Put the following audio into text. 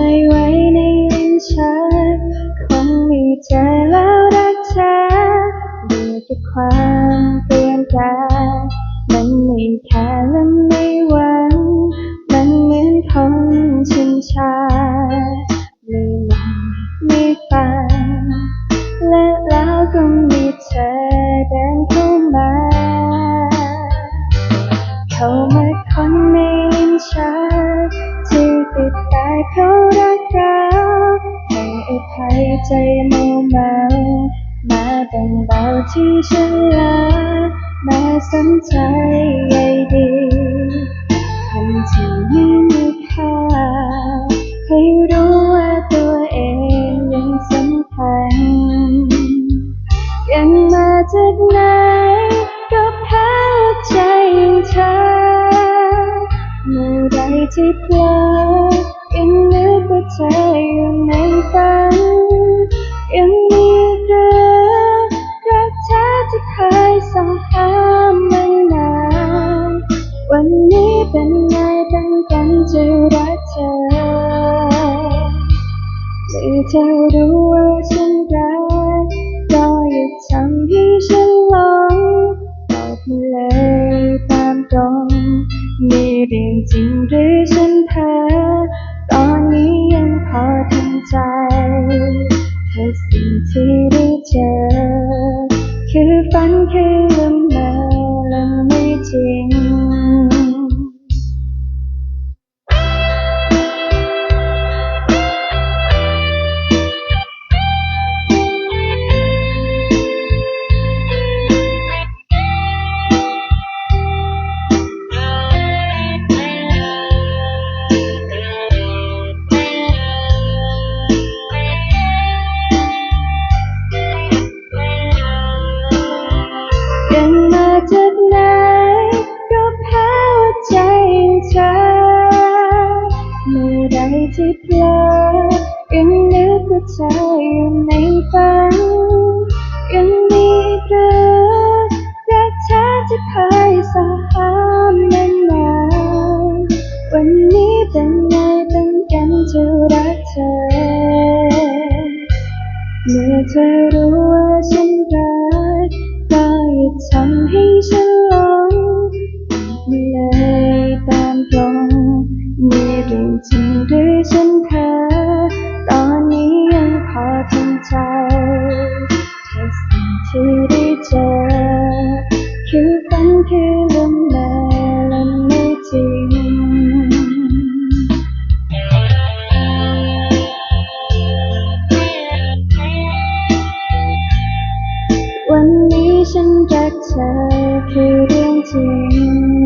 ใจไว้ในลิ้นชักคงมีเธอแล้วรักเธอดูแต่ความเปลี่ยนแปลงมันไม่แค่และไม่ เพรารักเราให้อภัยใจมัวเมามาแบ่งเบาที่ฉันลามาสนใจใยดีคนที่ไม่มีค่าให้รู้ว่าตัวเองยังสำคัญยังมาจากไหนก็แพ้ใจอย่งเธอเมื่อไรที่เพลอ จะรักเธอเมื่อเธอรู้ว่าฉันรักก็อย่าทำให้ฉันหลงบอกมาเลยตามตรงมีเรื่องจริงหรือฉันเพ้อตอนนี้ยังพอทำใจ ที่เพลอยังนึกว่าเธออยู่ในฝันยังมีเรื่องรักเธอที่เคยสาหามนานนานวันนี้เป็นไงเป็นกันจะรักเธอ เมื่อเธอรู้ว่าฉันรักก็อย่าทำให้ฉันหลงบอกมาเลยตามตรงมีเรื่องจริง หรือฉันเพ้อตอนนี้ยังพอทำใจแค่สิ่งที่ได้เจอ คือฝันคือลมเมาและไม่จริงวันนี้ฉันรักเธอคือเรื่องจริง